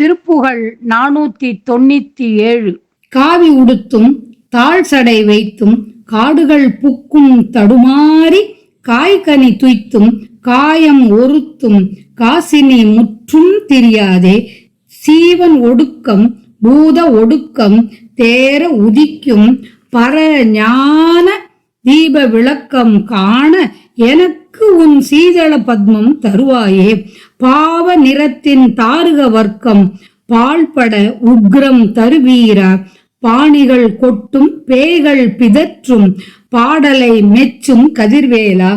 திருப்புகழ் நானூத்தி தொண்ணூத்தி ஏழு. காவி உடுத்தும் தாழ் சடை வைத்தும் காடுகள் புக்கும் தடுமாறி காய்கனி துய்த்தும் காயம் ஒருத்தும் காசினி முற்றும் தெரியாதே. சீவன் ஒடுக்கம் பூத ஒடுக்கம் தேர உதிக்கும் பர ஞான தீப விளக்கம் காண என எனக்கு உன் சீதள பத்மம் தருவாயே. பாவ நிறத்தின் தாருக வர்க்கம் பால்பட உக்ரம் தருவீரா. பாணிகள் கொட்டும் பேய்கள் பிதற்றும் பாடலை மெச்சும் கதிர்வேலா.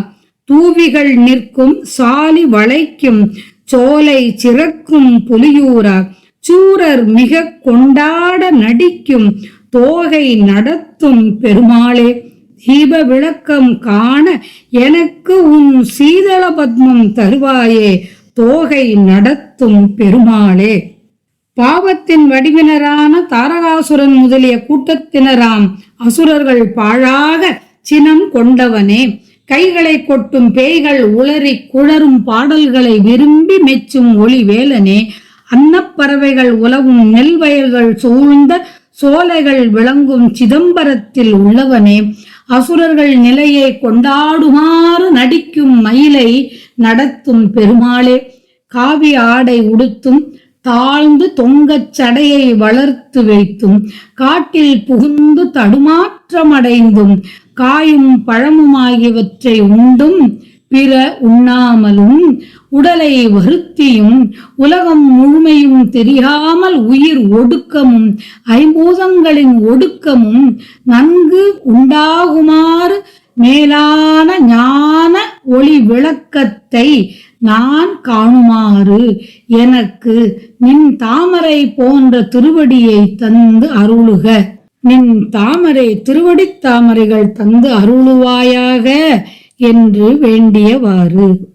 தூவிகள் நிற்கும் சாலி வளைக்கும் சோலை சிறக்கும் புலியூரா. சூரர் மிக கொண்டாட நடிக்கும் தோகை நடத்தும் பெருமாளே. தீப விளக்கம் காண எனக்கு உன் சீதள பத்மம் தருவாயே தோகை நடத்தும் பெருமாளே. பாவத்தின் வடிவினரான தாரகாசுரன் முதலிய கூட்டத்தினராம் அசுரர்கள் பாழாக சினம் கொண்டவனே. கைகளை கொட்டும் பேய்கள் உளறி குளரும் பாடல்களை விரும்பி மெச்சும் ஒளி வேலனே. அன்னப்பறவைகள் உலவும் நெல் வயல்கள் சூழ்ந்த சோலைகள் விளங்கும் சிதம்பரத்தில் உள்ளவனே அசுரர்கள் நிலையை கொண்டாடுமாறு நடிக்கும் மயிலை நடத்தும் பெருமாளே. காவி ஆடை உடுத்தும் தாழ்ந்து தொங்கச் சடையை வளர்த்து வைத்தும் காட்டில் புகுந்து தடுமாற்றமடைந்தும் காயும் பழமுமாகியவற்றை உண்டும் பிற உண்ணாமலும் உடலை வருத்தியும் உலகம் முழுமையும் தெரியாமல் உயிர் ஒடுக்கமும் ஐம்பூதங்களின் ஒடுக்கமும் நன்கு உண்டாகுமாறு மேலான ஞான ஒளி விளக்கத்தை நான் காணுமாறு எனக்கு நின் தாமரை போன்ற திருவடியை தந்து அருளுக. நின் தாமரை திருவடித் தாமரைகள் தந்து அருளுவாயாக. என்று வேண்டியவாறு.